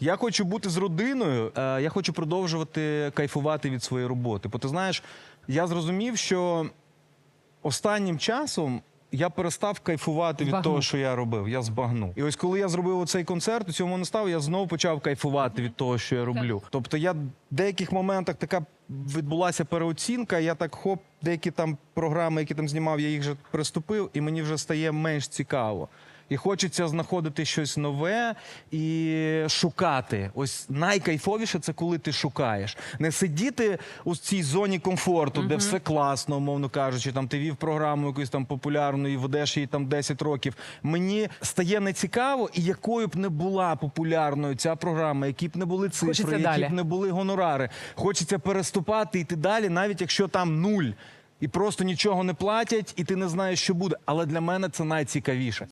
Я хочу бути з родиною. е, Я хочу продовжувати кайфувати від своєї роботи. Бо ти знаєш, я зрозумів, що останнім часом. Я перестав кайфувати від того, що я робив. Я збагнув. І ось коли я зробив оцей концерт, у цьому не став, я знову почав кайфувати від того, що я роблю. Тобто, я в деяких моментах така відбулася переоцінка. Я так хоп, деякі там програми, які там знімав, я їх вже приступив, і мені вже стає менш цікаво. І хочеться знаходити щось нове і шукати. Ось найкайфовіше це коли ти шукаєш. Не сидіти у цій зоні комфорту, де все класно, умовно кажучи. Там ти вів програму якусь там популярну і ведеш її там 10 років. Мені стає нецікаво, і якою б не була популярною ця програма, які б не були цифри, Хочеться які далі. б не були гонорари. Хочеться переступати і йти далі, навіть якщо там нуль. І просто нічого не платять, і ти не знаєш, що буде. Але для мене це найцікавіше.